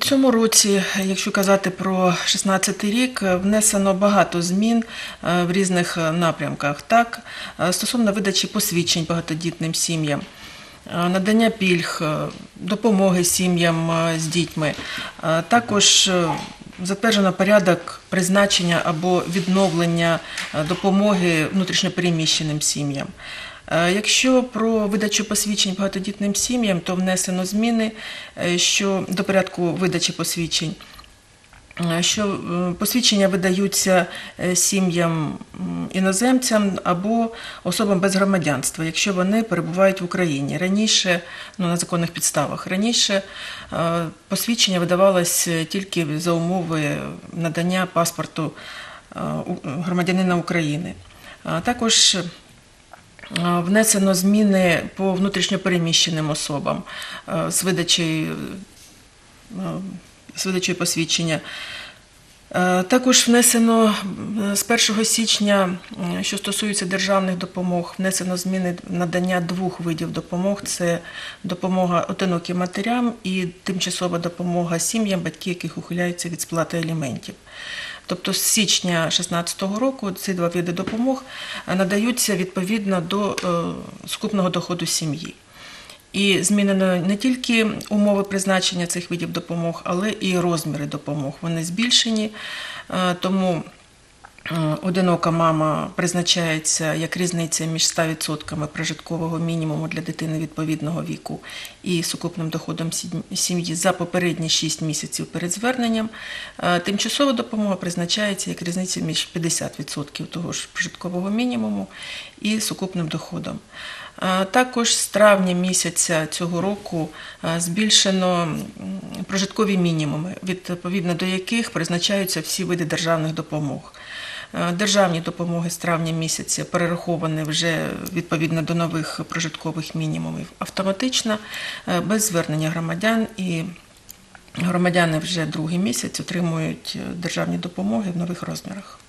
Цьому році, якщо казати про 16 рік, внесено багато змін е, в різних напрямках. Так, е, стосовно видачі посвідчень багатодітним сім'ям, е, надання пільг, допомоги сім'ям з дітьми, також затверджено порядок призначення або відновлення допомоги внутрішньопереміщеним сім'ям. Е, Якщо про видачу посвідчень багатодітним сім'ям, то внесено зміни е, що до порядку видачі посвідчень. е, Що посвідчення видаються сім'ям іноземцям або особам без громадянства, якщо вони перебувають в Україні. Раніше, ну на законних підставах, раніше посвідчення видавалось тільки за умови надання паспорту громадянина України. Також Внесено зміни по внутрішньопереміщеним особам е, з видачею, е, з видачею посвідчення. Е, Також внесено з 1 січня, що стосується державних допомог, внесено зміни надання двох видів допомог: це допомога одиноким матерям і тимчасова допомога сім'ям, батьки, яких ухиляються від сплати аліментів. Тобто з січня 2016 року ці два види допомог е, надаються відповідно до е, скупного доходу сім'ї. І змінено не тільки умови призначення цих видів допомог, але і розміри допомог. Вони збільшені, е, тому одинока мама призначається як різниця між 100% прожиткового мінімуму для дитини відповідного віку і сукупним доходом сім'ї за попередні 6 місяців перед зверненням. Е, Тимчасова допомога призначається як різниця між 50% того ж прожиткового мінімуму і сукупним доходом. Е, Також з травня місяця цього року е, збільшено прожиткові мінімуми, відповідно до яких призначаються всі види державних допомог. Е, Державні допомоги з травня місяця перераховані вже відповідно до нових прожиткових мінімумів автоматично, е, без звернення громадян і громадяни вже другий місяць отримують е, державні допомоги в нових розмірах.